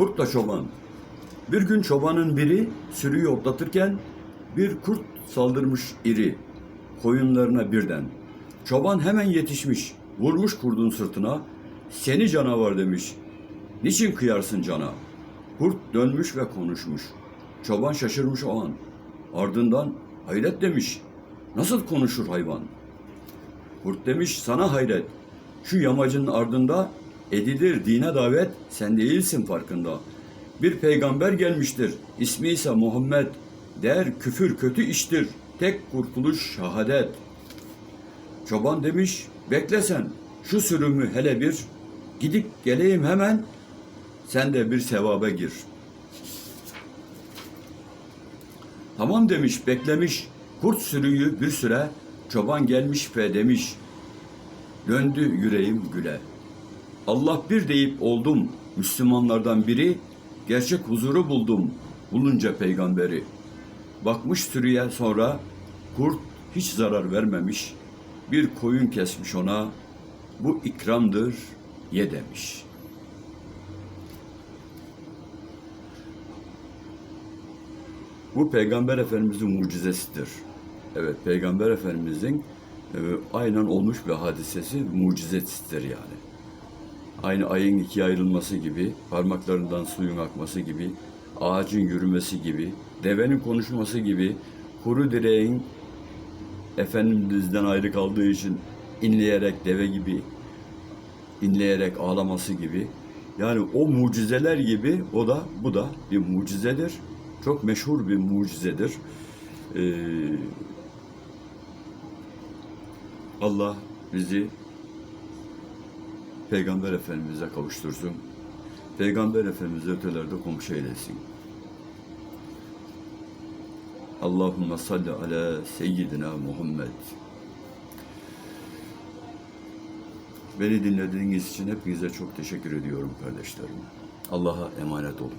Kurtla çoban. Bir gün çobanın biri sürüyü otlatırken bir kurt saldırmış iri koyunlarına birden. Çoban hemen yetişmiş, vurmuş kurdun sırtına. Seni canavar demiş. Niçin kıyarsın cana? Kurt dönmüş ve konuşmuş. Çoban şaşırmış o an. Ardından hayret demiş. Nasıl konuşur hayvan? Kurt demiş sana hayret. Şu yamacın ardında edilir dine davet sen değilsin farkında. Bir peygamber gelmiştir. İsmi ise Muhammed. Der küfür kötü iştir. Tek kurtuluş şehadet. Çoban demiş bekle sen şu sürümü hele bir gidip geleyim hemen sen de bir sevaba gir. Tamam demiş beklemiş kurt sürüyü bir süre çoban gelmiş ve demiş döndü yüreğim güle. Allah bir deyip oldum Müslümanlardan biri gerçek huzuru buldum bulunca peygamberi. Bakmış sürüye sonra kurt hiç zarar vermemiş bir koyun kesmiş ona bu ikramdır ye demiş. Bu Peygamber Efendimizin mucizesidir. Evet, Peygamber Efendimizin e, aynen olmuş bir hadisesi mucizesidir yani. Aynı ayın ikiye ayrılması gibi, parmaklarından suyun akması gibi, ağacın yürümesi gibi, devenin konuşması gibi, kuru direğin Efendimiz'den ayrı kaldığı için inleyerek deve gibi, inleyerek ağlaması gibi. Yani o mucizeler gibi o da bu da bir mucizedir. Çok meşhur bir mucizedir. Ee, Allah bizi Peygamber Efendimiz'e kavuştursun. Peygamber Efendimiz'e ötelerde komşu eylesin. Allahümme salli ala seyyidina Muhammed. Beni dinlediğiniz için hepinize çok teşekkür ediyorum kardeşlerim. Allah'a emanet olun.